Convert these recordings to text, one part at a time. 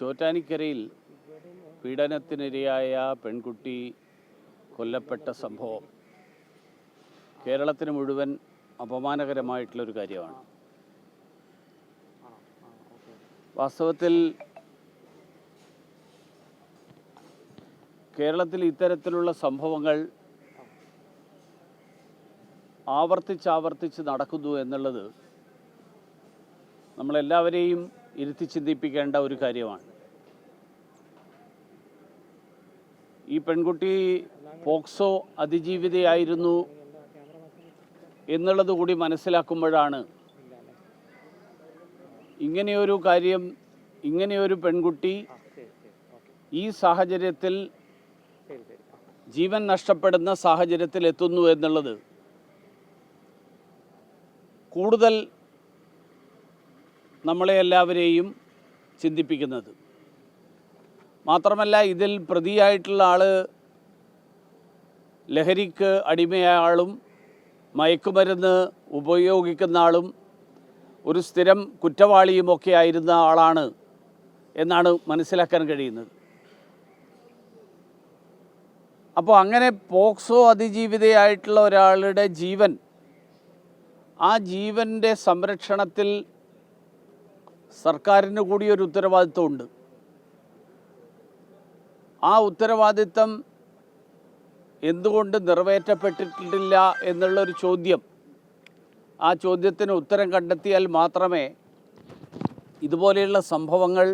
ചോറ്റാനിക്കരയിൽ പീഡനത്തിനിരയായ പെൺകുട്ടി കൊല്ലപ്പെട്ട സംഭവം കേരളത്തിന് മുഴുവൻ അപമാനകരമായിട്ടുള്ളൊരു കാര്യമാണ്. വാസ്തവത്തിൽ കേരളത്തിൽ ഇത്തരത്തിലുള്ള സംഭവങ്ങൾ ആവർത്തിച്ചാവർത്തിച്ച് നടക്കുന്നു എന്നുള്ളത് നമ്മളെല്ലാവരെയും ഇരുത്തി ചിന്തിപ്പിക്കേണ്ട ഒരു കാര്യമാണ്. ഈ പെൺകുട്ടി പോക്സോ അതിജീവിതയായിരുന്നു എന്നുള്ളത് കൂടി മനസ്സിലാക്കുമ്പോഴാണ് ഇങ്ങനെയൊരു കാര്യം ഇങ്ങനെയൊരു പെൺകുട്ടി ഈ സാഹചര്യത്തിൽ ജീവൻ നഷ്ടപ്പെടുന്ന സാഹചര്യത്തിൽ എത്തുന്നു എന്നുള്ളത്. കൂടുതൽ നമ്മളെ എല്ലാവരെയും ചിന്തിപ്പിക്കുന്നത്. മാത്രമല്ല ഇതിൽ പ്രതിയായിട്ടുള്ള ആൾ ലഹരിക്ക് അടിമയായ ആളും മയക്കുമരുന്ന് ഉപയോഗിക്കുന്ന ആളും ഒരു സ്ഥിരം കുറ്റവാളിയുമൊക്കെ ആയിരുന്ന ആളാണ് എന്നാണ് മനസ്സിലാക്കാൻ കഴിയുന്നത്. അപ്പോൾ അങ്ങനെ പോക്സോ അതിജീവിതയായിട്ടുള്ള ഒരാളുടെ ജീവൻ ആ ജീവന്റെ സംരക്ഷണത്തിൽ സർക്കാരിന് കൂടി ഒരു ഉത്തരവാദിത്വമുണ്ട്. ആ ഉത്തരവാദിത്തം എന്തുകൊണ്ട് നിറവേറ്റപ്പെട്ടിട്ടില്ല എന്നുള്ളൊരു ചോദ്യം. ആ ചോദ്യത്തിന് ഉത്തരം കണ്ടെത്തിയാൽ മാത്രമേ ഇതുപോലെയുള്ള സംഭവങ്ങൾ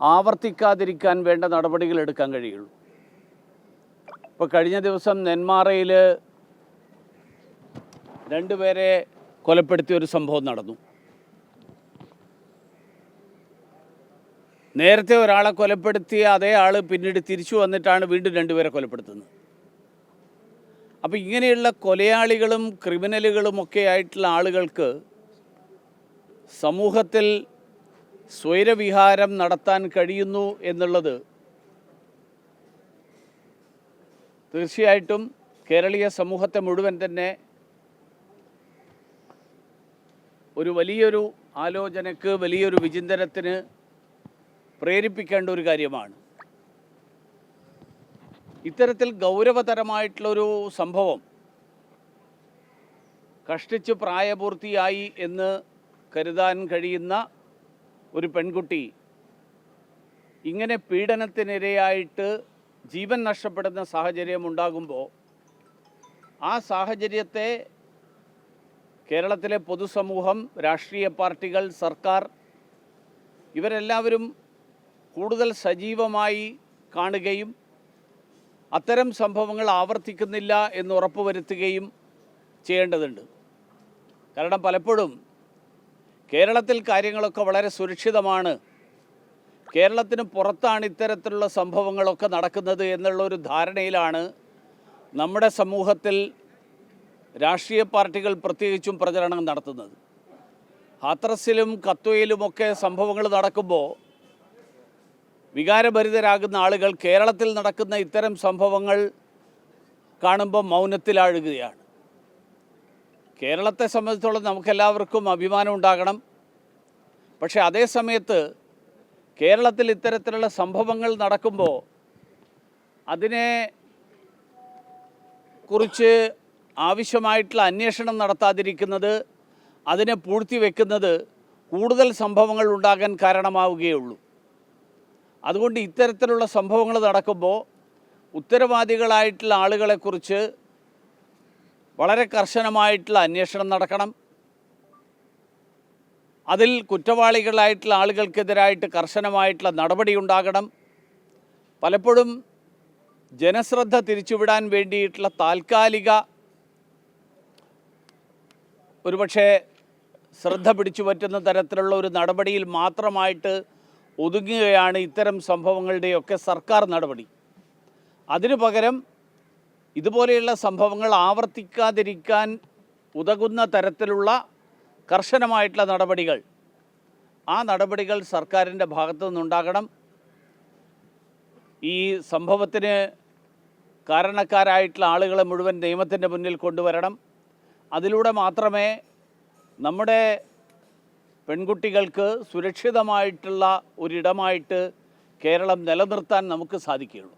ആവർത്തിക്കാതിരിക്കാൻ വേണ്ട നടപടികൾ എടുക്കാൻ കഴിയുള്ളൂ. ഇപ്പോൾ കഴിഞ്ഞ ദിവസം നെന്മാറയിൽ രണ്ടുപേരെ കൊലപ്പെടുത്തിയ ഒരു സംഭവം നടന്നു. നേരത്തെ ഒരാളെ കൊലപ്പെടുത്തിയ അതേ ആൾ പിന്നീട് തിരിച്ചു വന്നിട്ടാണ് വീണ്ടും രണ്ടുപേരെ കൊലപ്പെടുത്തുന്നത്. അപ്പോൾ ഇങ്ങനെയുള്ള കൊലയാളികളും ക്രിമിനലുകളും ഒക്കെ ആയിട്ടുള്ള ആളുകൾക്ക് സമൂഹത്തിൽ സ്വൈരവിഹാരം നടത്താൻ കഴിയുന്നു എന്നുള്ളത് തീർച്ചയായിട്ടും കേരളീയ സമൂഹത്തെ മുഴുവൻ തന്നെ ഒരു വലിയൊരു ആലോചനക്ക് വലിയൊരു വിചിന്തനത്തിന് പ്രേരിപ്പിക്കേണ്ട ഒരു കാര്യമാണ്. ഇത്തരത്തിൽ ഗൗരവതരമായിട്ടുള്ളൊരു സംഭവം കഷ്ടിച്ച് പ്രായപൂർത്തിയായി എന്ന് കരുതാൻ കഴിയുന്ന ഒരു പെൺകുട്ടി ഇങ്ങനെ പീഡനത്തിനിരയായിട്ട് ജീവൻ നഷ്ടപ്പെടുന്ന സാഹചര്യം ഉണ്ടാകുമ്പോൾ ആ സാഹചര്യത്തെ കേരളത്തിലെ പൊതുസമൂഹം രാഷ്ട്രീയ പാർട്ടികൾ സർക്കാർ ഇവരെല്ലാവരും കൂടുതൽ സജീവമായി കാണുകയും അത്തരം സംഭവങ്ങൾ ആവർത്തിക്കുന്നില്ല എന്ന് ഉറപ്പുവരുത്തുകയും ചെയ്യേണ്ടതുണ്ട്. കാരണം പലപ്പോഴും കേരളത്തിൽ കാര്യങ്ങളൊക്കെ വളരെ സുരക്ഷിതമാണ്. കേരളത്തിന് പുറത്താണ് ഇത്തരത്തിലുള്ള സംഭവങ്ങളൊക്കെ നടക്കുന്നത് എന്നുള്ളൊരു ധാരണയിലാണ് നമ്മുടെ സമൂഹത്തിൽ രാഷ്ട്രീയ പാർട്ടികൾ പ്രത്യേകിച്ചും പ്രചരണം നടത്തുന്നത്. ഹാത്രസിലും കത്വയിലുമൊക്കെ സംഭവങ്ങൾ നടക്കുമ്പോൾ വികാരഭരിതരാകുന്ന ആളുകൾ കേരളത്തിൽ നടക്കുന്ന ഇത്തരം സംഭവങ്ങൾ കാണുമ്പോൾ മൗനത്തിലാഴുകയാണ്. കേരളത്തെ സംബന്ധിച്ചോളം നമുക്കെല്ലാവർക്കും അഭിമാനം ഉണ്ടാകണം. പക്ഷേ അതേ സമയത്ത് കേരളത്തിൽ ഇത്തരത്തിലുള്ള സംഭവങ്ങൾ നടക്കുമ്പോൾ അതിനെ കുറിച്ച് ആവശ്യമായിട്ടുള്ള അന്വേഷണം നടത്താതിരിക്കുന്നത് അതിനെ പൂഴ്ത്തിവെക്കുന്നത് കൂടുതൽ സംഭവങ്ങൾ ഉണ്ടാകാൻ കാരണമാവുകയുള്ളൂ. അതുകൊണ്ട് ഇത്തരത്തിലുള്ള സംഭവങ്ങൾ നടക്കുമ്പോൾ ഉത്തരവാദികളായിട്ടുള്ള ആളുകളെക്കുറിച്ച് വളരെ കർശനമായിട്ടുള്ള അന്വേഷണം നടക്കണം. അതിൽ കുറ്റവാളികളായിട്ടുള്ള ആളുകൾക്കെതിരായിട്ട് കർശനമായിട്ടുള്ള നടപടി ഉണ്ടാകണം. പലപ്പോഴും ജനശ്രദ്ധ തിരിച്ചുവിടാൻ വേണ്ടിയിട്ടുള്ള താൽക്കാലിക ഒരുപക്ഷെ ശ്രദ്ധ പിടിച്ചു പറ്റുന്ന തരത്തിലുള്ള ഒരു നടപടിയിൽ മാത്രമായിട്ട് ഒതുങ്ങുകയാണ് ഇത്തരം സംഭവങ്ങളുടെയൊക്കെ സർക്കാർ നടപടി. അതിനു പകരം ഇതുപോലെയുള്ള സംഭവങ്ങൾ ആവർത്തിക്കാതിരിക്കാൻ ഉതകുന്ന തരത്തിലുള്ള കർശനമായിട്ടുള്ള നടപടികൾ ആ നടപടികൾ സർക്കാരിന്റെ ഭാഗത്തു നിന്നുണ്ടാകണം. ഈ സംഭവത്തിന് കാരണക്കാരായിട്ടുള്ള ആളുകളെ മുഴുവൻ നിയമത്തിന്റെ മുന്നിൽ കൊണ്ടുവരണം. അതിലൂടെ മാത്രമേ നമ്മുടെ പെൺകുട്ടികൾക്ക് സുരക്ഷിതമായിട്ടുള്ള ഒരിടമായിട്ട് കേരളം നിലനിർത്താൻ നമുക്ക് സാധിക്കുകയുള്ളൂ.